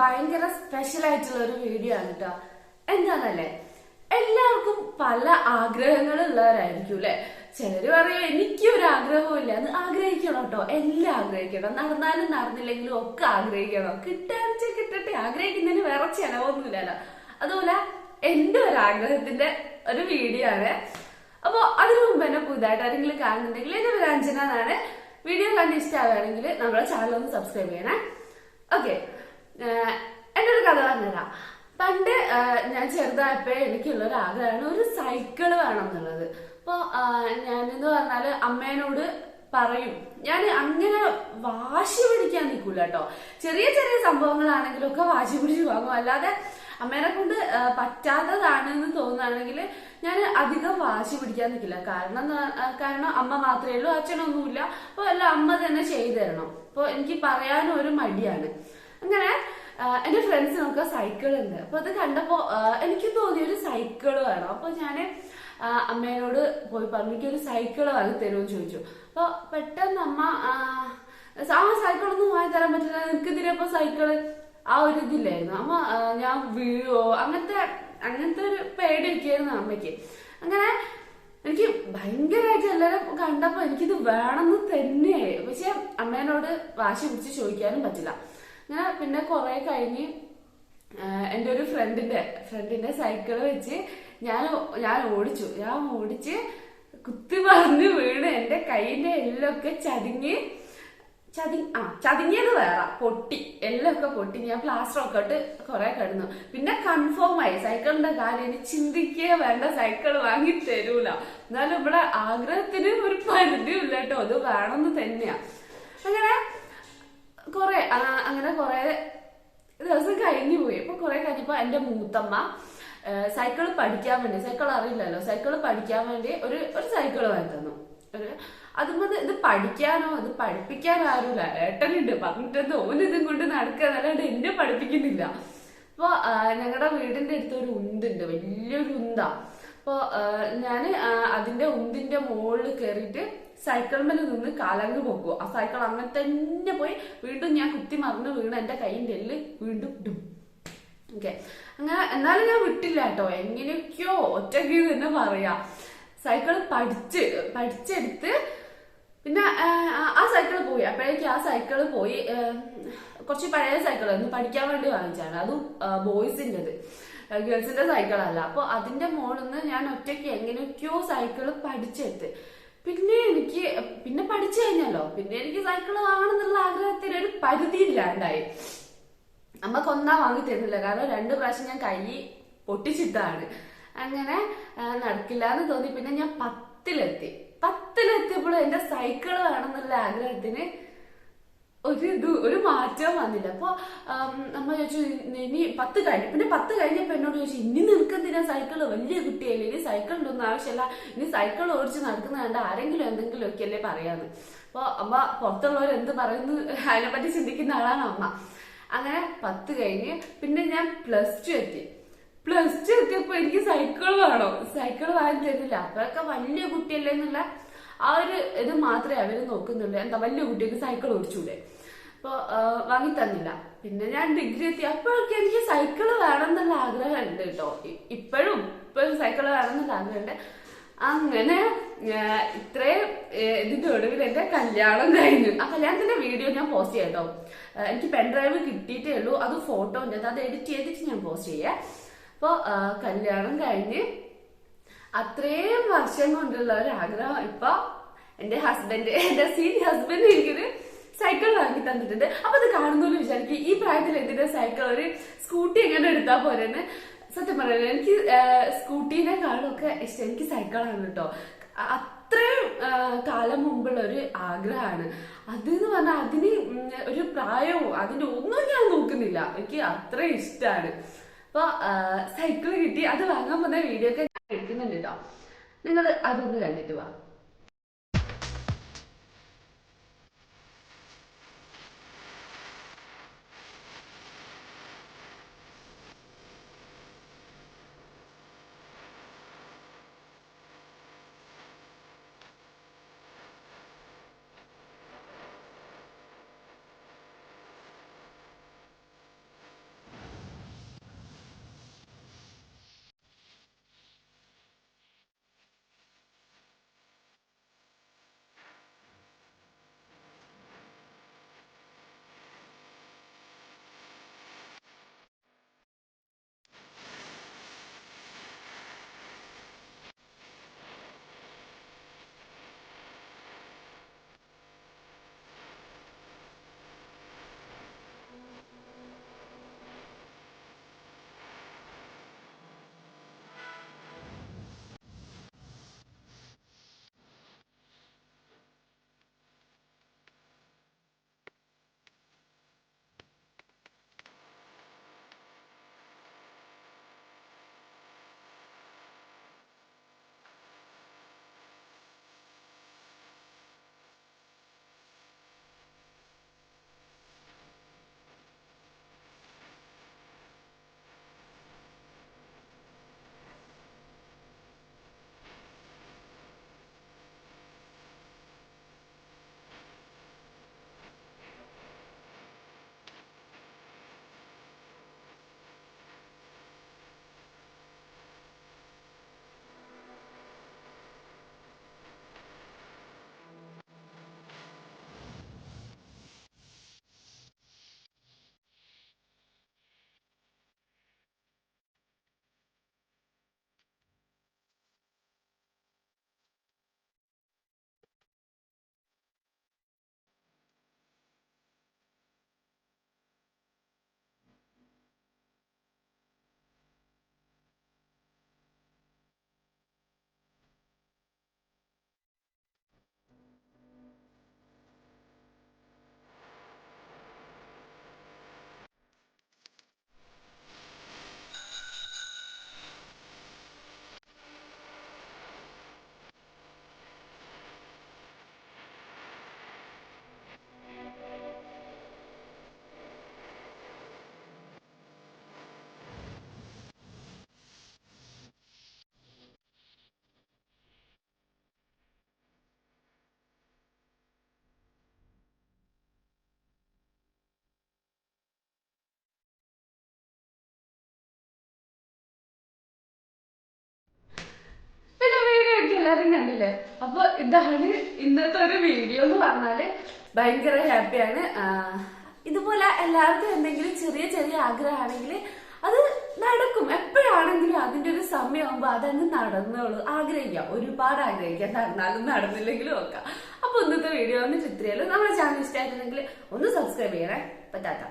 ഭയങ്കര സ്പെഷ്യൽ ആയിട്ടുള്ള ഒരു വീഡിയോ ആണ് കേട്ടോ എന്താണല്ലേ എല്ലാവർക്കും പല ആഗ്രഹങ്ങളുള്ളവരായിരിക്കും അല്ലെ ചിലര് പറയും എനിക്ക് ഒരു ഇല്ല അത് ആഗ്രഹിക്കണം കേട്ടോ എല്ലാം ആഗ്രഹിക്കണം. നടന്നാലും നടന്നില്ലെങ്കിലും ഒക്കെ ആഗ്രഹിക്കണം. കിട്ടാച്ച കിട്ടട്ടെ. ആഗ്രഹിക്കുന്നതിന് വേറെ ചെലവൊന്നുമില്ലല്ലോ. അതുപോലെ എന്റെ ഒരു ആഗ്രഹത്തിന്റെ ഒരു വീഡിയോ ആണ്. അപ്പൊ അതിനു മുമ്പ് തന്നെ പുതുതായിട്ട് ആരെങ്കിലും കാണുന്നുണ്ടെങ്കിൽ എന്റെ പേര് അഞ്ജന എന്നാണ്. വീഡിയോ കണ്ട് ഇഷ്ടമാവുകയാണെങ്കിൽ നമ്മുടെ ചാനൽ ഒന്ന് സബ്സ്ക്രൈബ് ചെയ്യണേ. ഓക്കെ എന്റെ ഒരു കഥ പറഞ്ഞുതരാം. പണ്ട് ഞാൻ ചെറുതായപ്പോഴേ എനിക്കുള്ള ഒരു ആഗ്രഹമാണ് ഒരു സൈക്കിൾ വേണം എന്നുള്ളത് അപ്പൊ ഞാനെന്ന് പറഞ്ഞാൽ അമ്മേനോട് പറയും ഞാൻ അങ്ങനെ വാശി പിടിക്കാൻ നിൽക്കൂല കേട്ടോ ചെറിയ ചെറിയ സംഭവങ്ങളാണെങ്കിലും ഒക്കെ വാശി പിടിച്ച് വാങ്ങും. അല്ലാതെ അമ്മേനെ കൊണ്ട് പറ്റാത്തതാണ് പറ്റാത്തതാണെന്ന് തോന്നുകയാണെങ്കിൽ ഞാൻ അധികം വാശി പിടിക്കാൻ നിൽക്കില്ല. കാരണം കാരണം അമ്മ മാത്രമേ ഉള്ളൂ അച്ഛനൊന്നുമില്ല. അപ്പൊ എല്ലാം അമ്മ തന്നെ ചെയ്തു തരണം. അപ്പൊ എനിക്ക് പറയാനും ഒരു മടിയാണ്. അങ്ങനെ എന്റെ എന്റെ ഫ്രണ്ട്സിനൊക്കെ സൈക്കിൾ ഉണ്ട്. അപ്പൊ അത് കണ്ടപ്പോ എനിക്ക് തോന്നി ഒരു സൈക്കിൾ വേണം. അപ്പൊ ഞാൻ അമ്മയോട് പോയി പറഞ്ഞു എനിക്ക് ഒരു സൈക്കിൾ വാങ്ങി തരുമെന്ന് ചോദിച്ചു. അപ്പൊ പെട്ടെന്ന് അമ്മ ആ സൈക്കിളൊന്നും സൈക്കിൾ വാങ്ങി തരാൻ പറ്റില്ല. നിനക്ക് ഇതിനപ്പോ സൈക്കിൾ ആ ഒരു ഇതില്ലായിരുന്നു. അമ്മ ഞാൻ വീഴോ അങ്ങനത്തെ അങ്ങനത്തെ ഒരു പേടിയൊക്കെയായിരുന്നു അമ്മയ്ക്ക്. അങ്ങനെ എനിക്ക് ഭയങ്കരമായിട്ട് എല്ലാവരും കണ്ടപ്പോ എനിക്കിത് വേണമെന്ന് തന്നെ പക്ഷെ അമ്മേനോട് വാശി പിടിച്ച് ചോദിക്കാനും പറ്റില്ല. അങ്ങനെ പിന്നെ കുറെ കഴിഞ്ഞ് എന്റെ ഒരു ഫ്രണ്ടിന്റെ ഫ്രണ്ടിന്റെ സൈക്കിൾ വെച്ച് ഞാൻ ഞാൻ ഓടിച്ചു. ഞാൻ ഓടിച്ച് കുത്തി പറഞ്ഞ് വീണ് എന്റെ കൈയിന്റെ എല്ലൊക്കെ ചതുങ്ങി ചതി ആ ചതിങ്ങിയത് വേറെ പൊട്ടി എല്ലൊക്കെ പൊട്ടി. ഞാൻ പ്ലാസ്റ്റർ ഒക്കെ ഇട്ട് കുറെ കിടന്നു. പിന്നെ കൺഫേം ആയി. സൈക്കിളിന്റെ കാര്യം ഇനി ചിന്തിക്കേ വേണ്ട സൈക്കിൾ വാങ്ങി തരൂല. എന്നാലും ഇവിടെ ആഗ്രഹത്തിന് ഒരു പരിധിയില്ല കേട്ടോ. അത് വേണമെന്ന് തന്നെയാ. അങ്ങനെ അങ്ങനെ കുറെ ദിവസം കഴിഞ്ഞു പോയി. അപ്പൊ കുറെ കഴിഞ്ഞപ്പോ എന്റെ മൂത്തമ്മ സൈക്കിൾ പഠിക്കാൻ വേണ്ടി സൈക്കിൾ അറിയില്ലല്ലോ. സൈക്കിൾ പഠിക്കാൻ വേണ്ടി ഒരു ഒരു സൈക്കിൾ വാങ്ങി തന്നു. ഒരു അതുമ്പോൾ ഇത് പഠിക്കാനോ ഇത് പഠിപ്പിക്കാനോ ആരുമില്ല ഏട്ടനുണ്ട്. പറഞ്ഞിട്ട് ഓൻ ഇതും കൊണ്ട് നടക്കുക അല്ലാണ്ട് എന്നെ പഠിപ്പിക്കുന്നില്ല. അപ്പൊ ഞങ്ങളുടെ വീടിന്റെ അടുത്ത് ഒരു ഉണ്ടുണ്ട് വലിയൊരു ഉന്താ. അപ്പൊ ഞാൻ അതിന്റെ ഉന്തിന്റെ മുകളിൽ കയറിയിട്ട് സൈക്കിൾമേൽ നിന്ന് കാലങ്ങ് പോകുക ആ സൈക്കിൾ അങ്ങനെ തന്നെ പോയി വീണ്ടും ഞാൻ കുത്തി മറന്ന് വീണ് എന്റെ കൈയിന്റെ എല്ല് വീണ്ടും ഇടും. ഓക്കെ അങ്ങനെ എന്നാലും ഞാൻ വിട്ടില്ല കേട്ടോ. എങ്ങനെയൊക്കെയോ ഒറ്റയ്ക്ക് തന്നെ പറയാ. സൈക്കിൾ പഠിച്ച് പഠിച്ചെടുത്ത് പിന്നെ ആ, സൈക്കിൾ പോയി. അപ്പോഴേക്കും ആ സൈക്കിൾ പോയി കുറച്ച് പഴയ സൈക്കിളായിരുന്നു പഠിക്കാൻ വേണ്ടി വാങ്ങിച്ചാണ് അതും ബോയ്സിന്റെത് ഗേൾസിന്റെ സൈക്കിളല്ല അപ്പൊ അതിന്റെ മുകളിൽ നിന്ന് ഞാൻ ഒറ്റയ്ക്ക് എങ്ങനെയൊക്കെയോ സൈക്കിൾ പഠിച്ചെടുത്ത്. പിന്നെ എനിക്ക് പിന്നെ പഠിച്ചു കഴിഞ്ഞല്ലോ. പിന്നെ എനിക്ക് സൈക്കിൾ വാങ്ങണം എന്നുള്ള ആഗ്രഹത്തിന് ഒരു പരിധി ഇല്ലാണ്ടായി അമ്മയ്ക്ക് ഒന്നാ വാങ്ങി തരുന്നില്ല. കാരണം രണ്ട് പ്രാവശ്യം ഞാൻ കൈ പൊട്ടിച്ചിട്ടാണ്. അങ്ങനെ നടക്കില്ല എന്ന് തോന്നി. പിന്നെ ഞാൻ പത്തിലെത്തി. പത്തിലെത്തിയപ്പോൾ എന്റെ സൈക്കിൾ വേണമെന്നുള്ള ആഗ്രഹത്തിന് ഒരു ഇത് ഒരു മാറ്റവും വന്നില്ല. അപ്പൊ നമ്മൾ ചോദിച്ചു ഇനി പത്ത് കഴിഞ്ഞു പിന്നെ പത്ത് കഴിഞ്ഞപ്പോ എന്നോട് ചോദിച്ചു ഇനി നിൽക്കുന്നതിനാ സൈക്കിൾ വലിയ കുട്ടിയല്ലേ ഇനി സൈക്കിൾ ഉണ്ടൊന്നും ആവശ്യമില്ല ഇനി സൈക്കിൾ ഓടിച്ച് നടക്കുന്ന കണ്ട ആരെങ്കിലും എന്തെങ്കിലും ഒക്കെ അല്ലേ പറയാന്ന്. അപ്പൊ അമ്മ പുറത്തുള്ളവർ എന്ത് പറയുന്നു? അതിനെപ്പറ്റി ചിന്തിക്കുന്ന ആളാണ് അമ്മ. അങ്ങനെ പത്ത് കഴിഞ്ഞ് പിന്നെ ഞാൻ പ്ലസ് ടു എത്തി. പ്ലസ് ടു എത്തിയപ്പോ എനിക്ക് സൈക്കിൾ വേണോ? സൈക്കിൾ വാങ്ങി തരുന്നില്ല. അപ്പോഴൊക്കെ വലിയ കുട്ടിയല്ലേ എന്നുള്ള ആ ഒരു ഇത് മാത്രമേ അവർ നോക്കുന്നുള്ളൂ. എന്താ വലിയ കുട്ടിക്ക് സൈക്കിൾ ഓടിച്ചൂടെ? അപ്പൊ വാങ്ങി തന്നില്ല പിന്നെ ഞാൻ ഡിഗ്രി എത്തി. അപ്പോഴൊക്കെ എനിക്ക് സൈക്കിൾ വേണം എന്നുള്ള ആഗ്രഹം ഉണ്ട് കേട്ടോ ഇപ്പോഴും ഇപ്പോഴും സൈക്കിൾ വേണം എന്നുള്ള ആഗ്രഹമുണ്ട്. അങ്ങനെ ഇത്രയും ഇതിന്റെ ഒടുവിൽ എന്റെ കല്യാണം കഴിഞ്ഞു. ആ കല്യാണത്തിന്റെ വീഡിയോ ഞാൻ പോസ്റ്റ് ചെയ്യാം കേട്ടോ. എനിക്ക് പെൻഡ്രൈവ് കിട്ടിയിട്ടേ ഉള്ളൂ. അത് ഫോട്ടോ ഉണ്ട്. അത് എഡിറ്റ് ചെയ്തിട്ട് ഞാൻ പോസ്റ്റ് ചെയ്യാം. അപ്പൊ കല്യാണം കഴിഞ്ഞ് അത്രയും വർഷം കൊണ്ടുള്ള ഒരു ആഗ്രഹം ഇപ്പൊ എന്റെ ഹസ്ബൻഡ് എന്റെ സീനിയർ ഹസ്ബൻഡ് എനിക്കൊരു സൈക്കിൾ വാങ്ങി തന്നിട്ടുണ്ട്. അപ്പൊ അത് കാണുന്നോണ്ട് വിചാരിക്കും ഈ പ്രായത്തിൽ എന്തിനാ സൈക്കിൾ ഒരു സ്കൂട്ടി എങ്ങനെ എടുത്താ പോരെന്ന്? സത്യം പറയുന്നത് എനിക്ക് സ്കൂട്ടീനെ കാണുമൊക്കെ ഇഷ്ടം. എനിക്ക് സൈക്കിളാണ് കേട്ടോ. അത്രയും കാലം മുമ്പുള്ള ഒരു ആഗ്രഹമാണ്. അത് എന്ന് പറഞ്ഞാൽ അതിന് ഒരു പ്രായവും അതിന്റെ ഒന്നും ഞാൻ നോക്കുന്നില്ല. എനിക്ക് അത്രയും ഇഷ്ടമാണ് അപ്പൊ സൈക്കിൾ കിട്ടി. അത് വാങ്ങാൻ പോകുന്ന വീഡിയോ ഒക്കെ ഞാൻ എടുക്കുന്നുണ്ട് കേട്ടോ. നിങ്ങൾ അതൊന്ന് കണ്ടിട്ട് വാ. എല്ലാരും കണ്ടില്ലേ? അപ്പൊ ഇതാണ് ഇന്നത്തെ ഒരു വീഡിയോ എന്ന് പറഞ്ഞാൽ ഭയങ്കര ഹാപ്പിയാണ് ഇതുപോലെ എല്ലാവർക്കും എന്തെങ്കിലും ചെറിയ ചെറിയ ആഗ്രഹമാണെങ്കിൽ അത് നടക്കും. എപ്പോഴാണെങ്കിലും അതിന്റെ ഒരു സമയമാകുമ്പോ അതങ്ങ് നടന്നോളൂ. ആഗ്രഹിക്കാം. ഒരുപാട് ആഗ്രഹിക്കാം. നടന്നാലും നടന്നില്ലെങ്കിലും നോക്കാം അപ്പൊ ഇന്നത്തെ വീഡിയോ ഒന്ന് ചിത്രയിലും നമ്മുടെ ചാനൽ ഇഷ്ടമായിട്ടുണ്ടെങ്കിൽ ഒന്ന് സബ്സ്ക്രൈബ് ചെയ്യണേ. പറ്റാത്ത